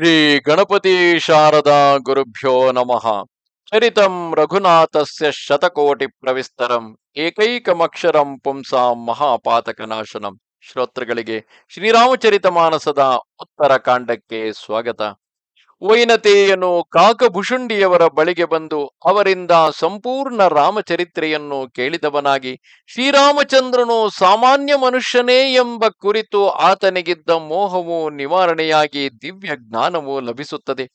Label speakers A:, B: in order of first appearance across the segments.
A: ಶ್ರೀ ಗಣಪತಿ ಶಾರದಾ ಗುರುಭ್ಯೋ ನಮಃ. ಚರಿತಂ ರಘುನಾಥಸ್ಯ ಶತಕೋಟಿ ಪ್ರವಿಸ್ತರಂ, ಏಕೈಕಮಕ್ಷರಂ ಪುಂಸಾ ಮಹಾಪಾತಕನಾಶನಂ. ಶ್ರೋತೃಗಳಿಗೆ ಶ್ರೀರಾಮಚರಿತ ಮಾನಸದ ಉತ್ತರ ಕಾಂಡಕ್ಕೆ ಸ್ವಾಗತ. ವೈನತೆಯನು ಕಾಕಭುಷುಂಡಿಯವರ ಬಳಿಗೆ ಬಂದು ಅವರಿಂದ ಸಂಪೂರ್ಣ ರಾಮಚರಿತ್ರೆಯನ್ನು ಕೇಳಿದವನಾಗಿ, ಶ್ರೀರಾಮಚಂದ್ರನು ಸಾಮಾನ್ಯ ಮನುಷ್ಯನೇ ಎಂಬ ಕುರಿತು ಆತನಿಗಿದ್ದ ಮೋಹವು ನಿವಾರಣೆಯಾಗಿ ದಿವ್ಯ ಜ್ಞಾನವು ಲಭಿಸುತ್ತದೆ.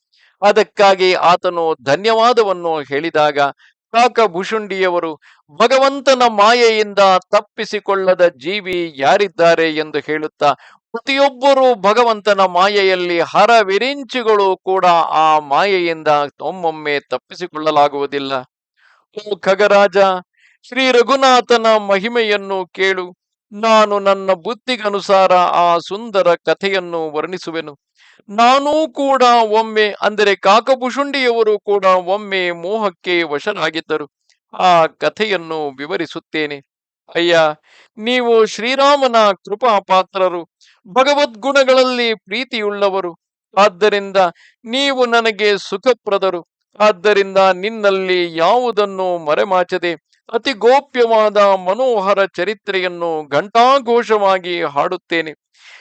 A: ಅದಕ್ಕಾಗಿ ಆತನು ಧನ್ಯವಾದವನ್ನು ಹೇಳಿದಾಗ, ಕಾಕಭುಷುಂಡಿಯವರು, ಭಗವಂತನ ಮಾಯೆಯಿಂದ ತಪ್ಪಿಸಿಕೊಳ್ಳದ ಜೀವಿ ಯಾರಿದ್ದಾರೆ ಎಂದು ಹೇಳುತ್ತಾ ಪ್ರತಿಯೊಬ್ಬರೂ ಭಗವಂತನ ಮಾಯೆಯಲ್ಲಿ ಹರವಿರಿಂಚುಗಳು ಕೂಡ ಆ ಮಾಯೆಯಿಂದ ಒಮ್ಮೊಮ್ಮೆ ತಪ್ಪಿಸಿಕೊಳ್ಳಲಾಗುವುದಿಲ್ಲ. ಓ ಖಗರಾಜ, ಶ್ರೀ ರಘುನಾಥನ ಮಹಿಮೆಯನ್ನು ಕೇಳು. ನಾನು ನನ್ನ ಬುದ್ಧಿಗನುಸಾರ ಆ ಸುಂದರ ಕಥೆಯನ್ನು ವರ್ಣಿಸುವೆನು. ನಾನೂ ಕೂಡ ಒಮ್ಮೆ, ಅಂದರೆ ಕಾಕಭುಷುಂಡಿಯವರು ಕೂಡ ಒಮ್ಮೆ ಮೋಹಕ್ಕೆ ವಶನಾಗಿದ್ದರು ಆ ಕಥೆಯನ್ನು ವಿವರಿಸುತ್ತೇನೆ. ಅಯ್ಯ, ನೀವು ಶ್ರೀರಾಮನ ಕೃಪಾ ಪಾತ್ರರು ಭಗವದ್ಗುಣಗಳಲ್ಲಿ ಪ್ರೀತಿಯುಳ್ಳವರು. ಆದ್ದರಿಂದ ನೀವು ನನಗೆ ಸುಖಪ್ರದರು. ಆದ್ದರಿಂದ ನಿನ್ನಲ್ಲಿ ಯಾವುದನ್ನು ಮರೆಮಾಚದೆ ಅತಿ ಗೋಪ್ಯವಾದ ಮನೋಹರ ಚರಿತ್ರೆಯನ್ನು ಘಂಟಾಘೋಷವಾಗಿ ಹಾಡುತ್ತೇನೆ.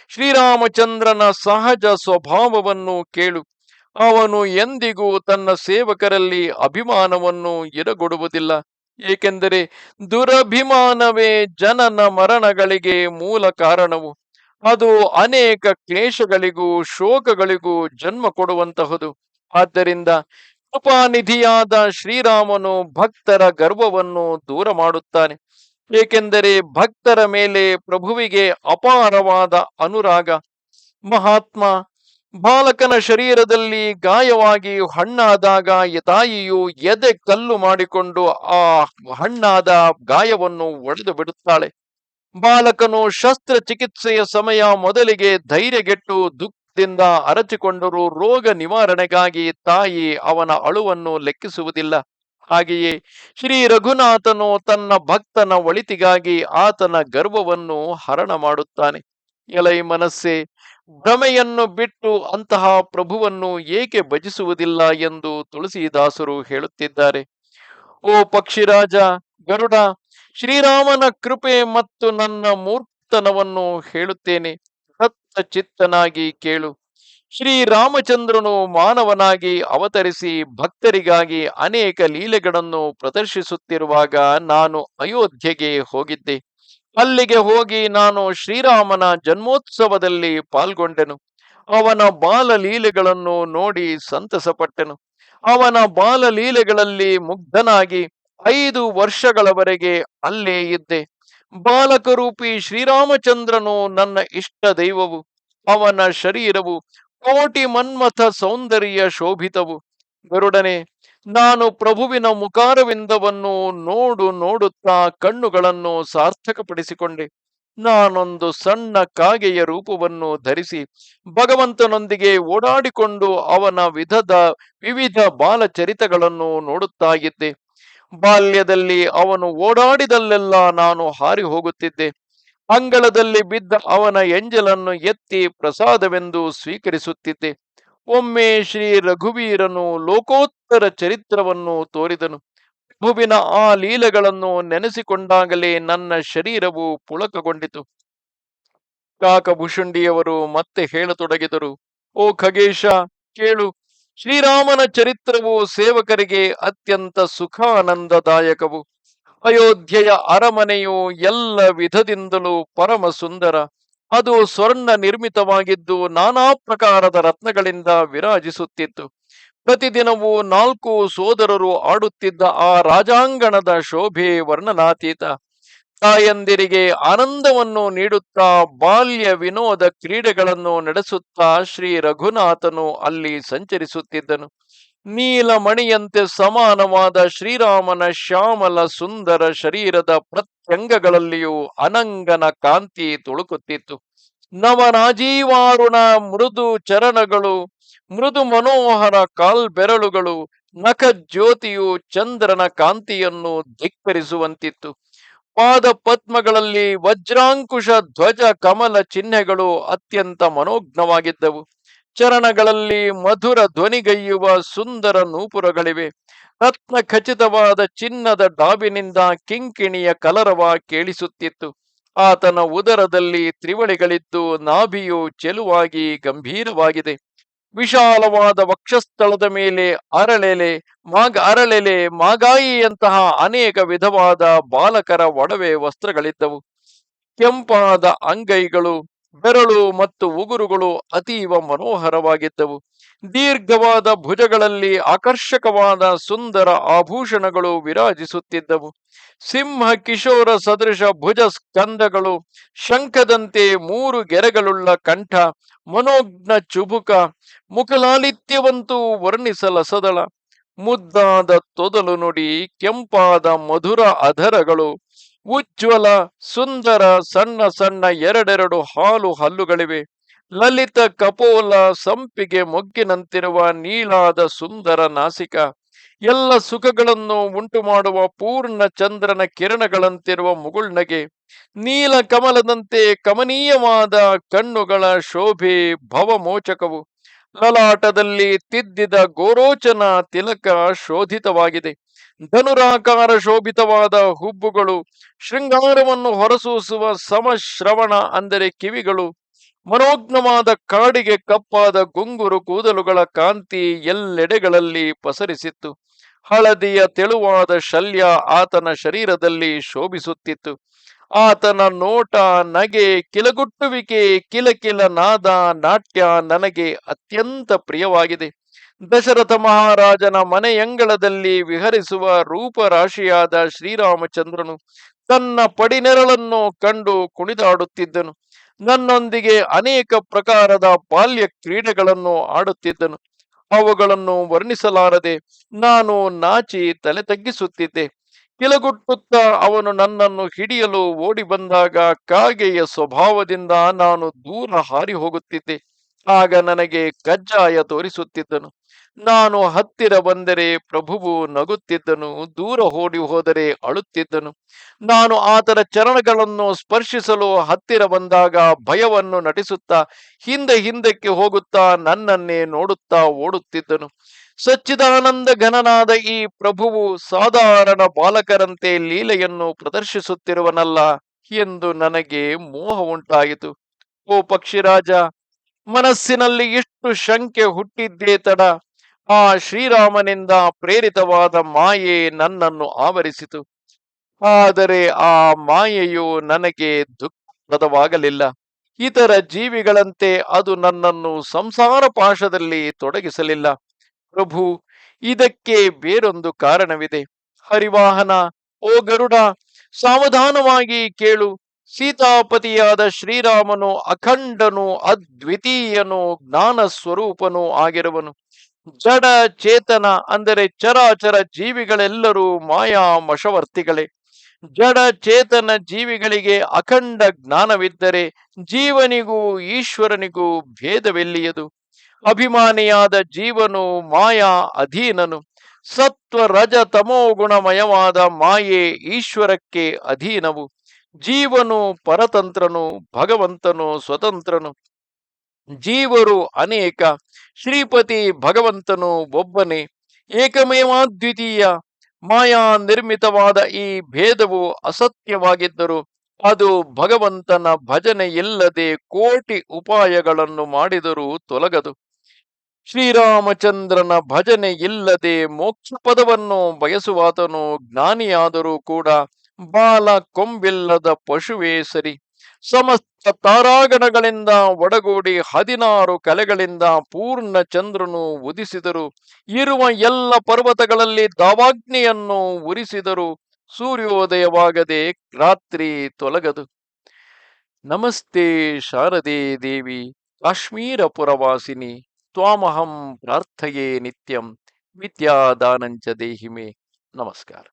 A: ಶ್ರೀರಾಮಚಂದ್ರನ ಸಹಜ ಸ್ವಭಾವವನ್ನು ಕೇಳು. ಅವನು ಎಂದಿಗೂ ತನ್ನ ಸೇವಕರಲ್ಲಿ ಅಭಿಮಾನವನ್ನು ಇರಗೊಡುವುದಿಲ್ಲ. ಏಕೆಂದರೆ ದುರಭಿಮಾನವೇ ಜನನ ಮರಣಗಳಿಗೆ ಮೂಲ ಕಾರಣವು. ಅದು ಅನೇಕ ಕ್ಲೇಶಗಳಿಗೂ, ಶೋಕಗಳಿಗೂ ಜನ್ಮ ಕೊಡುವಂತಹುದು. ಆದ್ದರಿಂದ ಕೃಪಾನಿಧಿಯಾದ ಶ್ರೀರಾಮನು ಭಕ್ತರ ಗರ್ವವನ್ನು ದೂರ ಮಾಡುತ್ತಾನೆ. ಏಕೆಂದರೆ ಭಕ್ತರ ಮೇಲೆ ಪ್ರಭುವಿಗೆ ಅಪಾರವಾದ ಅನುರಾಗ. ಮಹಾತ್ಮ ಬಾಲಕನ ಶರೀರದಲ್ಲಿ ಗಾಯವಾಗಿ ಹಣ್ಣಾದಾಗ ತಾಯಿಯು ಎದೆ ಕಲ್ಲು ಮಾಡಿಕೊಂಡು ಆ ಹಣ್ಣಾದ ಗಾಯವನ್ನು ಒಡೆದು ಬಿಡುತ್ತಾಳೆ. ಬಾಲಕನು ಶಸ್ತ್ರಚಿಕಿತ್ಸೆಯ ಸಮಯ ಮೊದಲಿಗೆ ಧೈರ್ಯಗೆಟ್ಟು ದುಃಖದಿಂದ ಅರಚಿಕೊಂಡರೂ ರೋಗ ನಿವಾರಣೆಗಾಗಿ ತಾಯಿ ಅವನ ಅಳುವನ್ನು ಲೆಕ್ಕಿಸುವುದಿಲ್ಲ. ಹಾಗೆಯೇ ಶ್ರೀ ರಘುನಾಥನು ತನ್ನ ಭಕ್ತನ ಒಳಿತಿಗಾಗಿ ಆತನ ಗರ್ವವನ್ನು ಹರಣ ಮಾಡುತ್ತಾನೆ. ಎಲೈ ಮನಸ್ಸೆ, ಭ್ರಮೆಯನ್ನು ಬಿಟ್ಟು ಅಂತಹ ಪ್ರಭುವನ್ನು ಏಕೆ ಭಜಿಸುವುದಿಲ್ಲ ಎಂದು ತುಳಸಿದಾಸರು ಹೇಳುತ್ತಿದ್ದಾರೆ. ಓ ಪಕ್ಷಿರಾಜ, ಗರುಡ ಶ್ರೀರಾಮನ ಕೃಪೆ ಮತ್ತು ನನ್ನ ಮೂರ್ತನವನ್ನು ಹೇಳುತ್ತೇನೆ. ಸತ್ತ ಚಿತ್ತನಾಗಿ ಕೇಳು. ಶ್ರೀರಾಮಚಂದ್ರನು ಮಾನವನಾಗಿ ಅವತರಿಸಿ ಭಕ್ತರಿಗಾಗಿ ಅನೇಕ ಲೀಲೆಗಳನ್ನು ಪ್ರದರ್ಶಿಸುತ್ತಿರುವಾಗ ನಾನು ಅಯೋಧ್ಯೆಗೆ ಹೋಗಿದ್ದೆ. ಅಲ್ಲಿಗೆ ಹೋಗಿ ನಾನು ಶ್ರೀರಾಮನ ಜನ್ಮೋತ್ಸವದಲ್ಲಿ ಪಾಲ್ಗೊಂಡೆನು. ಅವನ ಬಾಲಲೀಲೆಗಳನ್ನು ನೋಡಿ ಸಂತಸಪಟ್ಟೆನು. ಅವನ ಬಾಲಲೀಲೆಗಳಲ್ಲಿ ಮುಗ್ಧನಾಗಿ ಐದು ವರ್ಷಗಳವರೆಗೆ ಅಲ್ಲೇ ಇದ್ದೆ. ಬಾಲಕರೂಪಿ ಶ್ರೀರಾಮಚಂದ್ರನು ನನ್ನ ಇಷ್ಟ ದೈವವು, ಅವನ ಶರೀರವು ಕೋಟಿ ಮನ್ಮಥ ಸೌಂದರ್ಯ ಶೋಭಿತವು. ಗರುಡನೆ, ನಾನು ಪ್ರಭುವಿನ ಮುಖಾರವಿಂದವನ್ನು ನೋಡು ನೋಡುತ್ತಾ ಕಣ್ಣುಗಳನ್ನು ಸಾರ್ಥಕಪಡಿಸಿಕೊಂಡೆ. ನಾನೊಂದು ಸಣ್ಣ ಕಾಗೆಯ ರೂಪವನ್ನು ಧರಿಸಿ ಭಗವಂತನೊಂದಿಗೆ ಓಡಾಡಿಕೊಂಡು ಅವನ ವಿಧದ ವಿವಿಧ ಬಾಲಚರಿತಗಳನ್ನು ನೋಡುತ್ತಾ ಇದ್ದೆ. ಬಾಲ್ಯದಲ್ಲಿ ಅವನು ಓಡಾಡಿದಲ್ಲೆಲ್ಲ ನಾನು ಹಾರಿ ಹೋಗುತ್ತಿದ್ದೆ. ಅಂಗಳದಲ್ಲಿ ಬಿದ್ದ ಅವನ ಎಂಜಲನ್ನು ಎತ್ತಿ ಪ್ರಸಾದವೆಂದು ಸ್ವೀಕರಿಸುತ್ತಿದ್ದೆ. ಒಮ್ಮೆ ಶ್ರೀ ರಘುವೀರನು ಲೋಕೋತ್ತರ ಚರಿತ್ರವನ್ನು ತೋರಿದನು. ಪ್ರಭುವಿನ ಆ ಲೀಲೆಗಳನ್ನು ನೆನೆಸಿಕೊಂಡಾಗಲೇ ನನ್ನ ಶರೀರವು ಪುಳಕಗೊಂಡಿತು. ಕಾಕಭುಷುಂಡಿಯವರು ಮತ್ತೆ ಹೇಳತೊಡಗಿದರು. ಓ ಖಗೇಶ, ಕೇಳು. ಶ್ರೀರಾಮನ ಚರಿತ್ರವು ಸೇವಕರಿಗೆ ಅತ್ಯಂತ ಸುಖಾನಂದದಾಯಕವು. ಅಯೋಧ್ಯೆಯ ಅರಮನೆಯು ಎಲ್ಲ ವಿಧದಿಂದಲೂ ಪರಮ ಸುಂದರ ಅದು ಸ್ವರ್ಣ ನಿರ್ಮಿತವಾಗಿದ್ದು ನಾನಾ ಪ್ರಕಾರದ ರತ್ನಗಳಿಂದ ವಿರಾಜಿಸುತ್ತಿತ್ತು. ಪ್ರತಿದಿನವೂ ನಾಲ್ಕು ಸೋದರರು ಆಡುತ್ತಿದ್ದ ಆ ರಾಜಾಂಗಣದ ಶೋಭೆ ವರ್ಣನಾತೀತ. ತಾಯಂದಿರಿಗೆ ಆನಂದವನ್ನು ನೀಡುತ್ತಾ ಬಾಲ್ಯ ವಿನೋದ ಕ್ರೀಡೆಗಳನ್ನು ನಡೆಸುತ್ತಾ ಶ್ರೀ ರಘುನಾಥನು ಅಲ್ಲಿ ಸಂಚರಿಸುತ್ತಿದ್ದನು. ನೀಲಮಣಿಯಂತೆ ಸಮಾನವಾದ ಶ್ರೀರಾಮನ ಶ್ಯಾಮಲ ಸುಂದರ ಶರೀರದ ಪ್ರತ್ಯಂಗಗಳಲ್ಲಿಯೂ ಅನಂಗನ ಕಾಂತಿ ತುಳುಕುತ್ತಿತ್ತು. ನವನಾಜೀವಾರುಣ ಮೃದು ಚರಣಗಳು, ಮೃದು ಮನೋಹರ ಕಾಲ್ಬೆರಳುಗಳು ನಖ ಜ್ಯೋತಿಯು ಚಂದ್ರನ ಕಾಂತಿಯನ್ನು ಧಿಕ್ಕರಿಸುವಂತಿತ್ತು. ಪಾದ ಪದ್ಮಗಳಲ್ಲಿ ವಜ್ರಾಂಕುಶ ಧ್ವಜ ಕಮಲ ಚಿಹ್ನೆಗಳು ಅತ್ಯಂತ ಮನೋಜ್ಞವಾಗಿದ್ದವು. ಚರಣಗಳಲ್ಲಿ ಮಧುರ ಧ್ವನಿಗೈಯುವ ಸುಂದರ ನೂಪುರಗಳಿವೆ. ರತ್ನ ಖಚಿತವಾದ ಚಿನ್ನದ ಡಾಬಿನಿಂದ ಕಿಂಕಿಣಿಯ ಕಲರವ ಕೇಳಿಸುತ್ತಿತ್ತು. ಆತನ ಉದರದಲ್ಲಿ ತ್ರಿವಳಿಗಳಿದ್ದು, ನಾಭಿಯು ಚೆಲುವಾಗಿ ಗಂಭೀರವಾಗಿದೆ. ವಿಶಾಲವಾದ ವಕ್ಷಸ್ಥಳದ ಮೇಲೆ ಅರಳೆಲೆ, ಮಾಗ ಅರಳೆಲೆ ಮಾಗಾಯಿಯಂತಹ ಅನೇಕ ವಿಧವಾದ ಬಾಲಕರ ಒಡವೆ ವಸ್ತ್ರಗಳಿದ್ದವು. ಕೆಂಪಾದ ಅಂಗೈಗಳು, ಬೆರಳು ಮತ್ತು ಉಗುರುಗಳು ಅತೀವ ಮನೋಹರವಾಗಿದ್ದವು. ದೀರ್ಘವಾದ ಭುಜಗಳಲ್ಲಿ ಆಕರ್ಷಕವಾದ ಸುಂದರ ಆಭೂಷಣಗಳು ವಿರಾಜಿಸುತ್ತಿದ್ದವು. ಸಿಂಹ ಕಿಶೋರ ಸದೃಶ ಭುಜ ಸ್ಕಂದಗಳು ಶಂಖದಂತೆ ಮೂರು ಗೆರೆಗಳುಳ್ಳ ಕಂಠ ಮನೋಜ್ಞ ಚುಬುಕ ಮುಖಲಾಲಿತ್ಯವಂತೂ ವರ್ಣಿಸಲಸದಳ ಮುದ್ದಾದ ತೊದಲು ನುಡಿ ಕೆಂಪಾದ ಮಧುರ ಅಧರಗಳು ಉಜ್ವಲ ಸುಂದರ ಸಣ್ಣ ಸಣ್ಣ ಎರಡೆರಡು ಹಾಲು ಹಲ್ಲುಗಳಿವೆ. ಲಲಿತ ಕಪೋಲ ಸಂಪಿಗೆ ಮೊಗ್ಗಿನಂತಿರುವ ನೀಳಾದ ಸುಂದರ ನಾಸಿಕ. ಎಲ್ಲ ಸುಖಗಳನ್ನು ಉಂಟು ಮಾಡುವ ಪೂರ್ಣ ಚಂದ್ರನ ಕಿರಣಗಳಂತಿರುವ ಮುಗುಳ್ನಗೆ, ನೀಲ ಕಮಲದಂತೆ ಕಮನೀಯವಾದ ಕಣ್ಣುಗಳ ಶೋಭೆ ಭವಮೋಚಕವು. ಲಲಾಟದಲ್ಲಿ ತಿದ್ದಿದ ಗೋರೋಚನ ತಿಲಕ ಶೋಧಿತವಾಗಿದೆ. ಧನುರಾಕಾರ ಶೋಭಿತವಾದ ಹುಬ್ಬುಗಳು, ಶೃಂಗಾರವನ್ನು ಹೊರಸೂಸುವ ಸಮಶ್ರವಣ ಅಂದರೆ ಕಿವಿಗಳು, ಮನೋಜ್ಞವಾದ ಕಾಡಿಗೆ ಕಪ್ಪಾದ ಗುಂಗುರು ಕೂದಲುಗಳ ಕಾಂತಿ ಎಲ್ಲೆಡೆಗಳಲ್ಲಿ ಪಸರಿಸಿತ್ತು. ಹಳದಿಯ ತೆಳುವಾದ ಶಲ್ಯ ಆತನ ಶರೀರದಲ್ಲಿ ಶೋಭಿಸುತ್ತಿತ್ತು. ಆತನ ನೋಟ ನಗೆ ಕಿಲಗುಟ್ಟುವಿಕೆ, ಕಿಲಕಿಲ ನಾದ ನಾಟ್ಯ ನನಗೆ ಅತ್ಯಂತ ಪ್ರಿಯವಾಗಿದೆ. ದಶರಥ ಮಹಾರಾಜನ ಮನೆಯಂಗಳದಲ್ಲಿ ವಿಹರಿಸುವ ರೂಪರಾಶಿಯಾದ ಶ್ರೀರಾಮಚಂದ್ರನು ತನ್ನ ಪಡಿನೆರಳನ್ನು ಕಂಡು ಕುಣಿದಾಡುತ್ತಿದ್ದನು. ನನ್ನೊಂದಿಗೆ ಅನೇಕ ಪ್ರಕಾರದ ಬಾಲ್ಯ ಕ್ರೀಡೆಗಳನ್ನು ಆಡುತ್ತಿದ್ದನು. ಅವುಗಳನ್ನು ವರ್ಣಿಸಲಾರದೆ ನಾನು ನಾಚಿ ತಲೆ ತಗ್ಗಿಸುತ್ತಿದ್ದೆ. ಕಿಲಗುಟ್ಟುತ್ತಾ ಅವನು ನನ್ನನ್ನು ಹಿಡಿಯಲು ಓಡಿ ಬಂದಾಗ ಕಾಗೆಯ ಸ್ವಭಾವದಿಂದ ನಾನು ದೂರ ಹಾರಿ ಹೋಗುತ್ತಿದ್ದೆ. ಆಗ ನನಗೆ ಕಜ್ಜಾಯ ತೋರಿಸುತ್ತಿದ್ದನು. ನಾನು ಹತ್ತಿರ ಬಂದರೆ ಪ್ರಭುವು ನಗುತ್ತಿದ್ದನು, ದೂರ ಓಡಿ ಹೋದರೆ ಅಳುತ್ತಿದ್ದನು. ನಾನು ಆತನ ಚರಣಗಳನ್ನು ಸ್ಪರ್ಶಿಸಲು ಹತ್ತಿರ ಬಂದಾಗ ಭಯವನ್ನು ನಟಿಸುತ್ತಾ, ಹಿಂದೆ ಹಿಂದಕ್ಕೆ ಹೋಗುತ್ತಾ ನನ್ನನ್ನೇ ನೋಡುತ್ತಾ ಓಡುತ್ತಿದ್ದನು. ಸಚ್ಚಿದಾನಂದ ಘನನಾದ ಈ ಪ್ರಭುವು ಸಾಧಾರಣ ಬಾಲಕರಂತೆ ಲೀಲೆಯನ್ನು ಪ್ರದರ್ಶಿಸುತ್ತಿರುವನಲ್ಲ ಎಂದು ನನಗೆ ಮೋಹ ಉಂಟಾಯಿತು. ಓ ಪಕ್ಷಿರಾಜ ಮನಸ್ಸಿನಲ್ಲಿ ಎಷ್ಟು ಶಂಕೆ ಹುಟ್ಟಿದ್ದೇ ತಡ. ಆ ಶ್ರೀರಾಮನಿಂದ ಪ್ರೇರಿತವಾದ ಮಾಯೆ ನನ್ನನ್ನು ಆವರಿಸಿತು. ಆದರೆ ಆ ಮಾಯೆಯು ನನಗೆ ದುಃಖದವಾಗಲಿಲ್ಲ. ಇತರ ಜೀವಿಗಳಂತೆ ಅದು ನನ್ನನ್ನು ಸಂಸಾರ ಪಾಶದಲ್ಲಿ ತೊಡಗಿಸಲಿಲ್ಲ. ಪ್ರಭು, ಇದಕ್ಕೆ ಬೇರೊಂದು ಕಾರಣವಿದೆ. ಹರಿವಾಹನ, ಓ ಗರುಡ, ಸಾವಧಾನವಾಗಿ ಕೇಳು. ಸೀತಾಪತಿಯಾದ ಶ್ರೀರಾಮನು ಅಖಂಡನು, ಅದ್ವಿತೀಯನು ಜ್ಞಾನ ಸ್ವರೂಪನು ಆಗಿರುವನು. ಜಡ ಚೇತನ ಅಂದರೆ ಚರಾಚರ ಜೀವಿಗಳೆಲ್ಲರೂ ಮಾಯಾ ಮಶವರ್ತಿಗಳೇ ಜಡ ಚೇತನ ಜೀವಿಗಳಿಗೆ ಅಖಂಡ ಜ್ಞಾನವಿದ್ದರೆ ಜೀವನಿಗೂ ಈಶ್ವರನಿಗೂ ಭೇದವೆಲ್ಲಿಯದು? ಅಭಿಮಾನಿಯಾದ ಜೀವನು ಮಾಯಾ ಅಧೀನನು. ಸತ್ವ ರಜ ತಮೋ ಗುಣಮಯವಾದ ಮಾಯೆ ಈಶ್ವರಕ್ಕೆ ಅಧೀನವು. ಜೀವನು ಪರತಂತ್ರನು, ಭಗವಂತನು ಸ್ವತಂತ್ರನು. ಜೀವರು ಅನೇಕ, ಶ್ರೀಪತಿ ಭಗವಂತನು ಒಬ್ಬನೇ ಏಕಮೇವಾದ್ವಿತೀಯ ಮಾಯಾ ನಿರ್ಮಿತವಾದ ಈ ಭೇದವು ಅಸತ್ಯವಾಗಿದ್ದರು ಅದು ಭಗವಂತನ ಭಜನೆ ಇಲ್ಲದೆ ಕೋಟಿ ಉಪಾಯಗಳನ್ನು ಮಾಡಿದರೂ ತೊಲಗದು. ಶ್ರೀರಾಮಚಂದ್ರನ ಭಜನೆ ಇಲ್ಲದೆ ಮೋಕ್ಷ ಪದವನ್ನು ಬಯಸುವಾತನು ಜ್ಞಾನಿಯಾದರೂ ಕೂಡ ಬಾಲ ಕೊಂಬಿಲ್ಲದ ಪಶುವೇ ಸರಿ. ಸಮಸ್ತ ತಾರಾಗಣಗಳಿಂದ ಒಡಗೂಡಿ ಹದಿನಾರು ಕಲೆಗಳಿಂದ ಪೂರ್ಣ ಚಂದ್ರನು ಉದಿಸಿದರು. ಇರುವ ಎಲ್ಲ ಪರ್ವತಗಳಲ್ಲಿ ದಾವಾಗ್ನಿಯನ್ನು ಉರಿಸಿದರು. ಸೂರ್ಯೋದಯವಾಗದೆ ರಾತ್ರಿ ತೊಲಗದು. ನಮಸ್ತೆ ಶಾರದೆ ದೇವಿ ಕಾಶ್ಮೀರ ಪುರವಾಸಿನಿ ತ್ವಾಮಹಂ ಪ್ರಾರ್ಥಯೇ ನಿತ್ಯಂ, ವಿದ್ಯಾದಾನಂಚ ದೇಹಿಮೆ. ನಮಸ್ಕಾರ.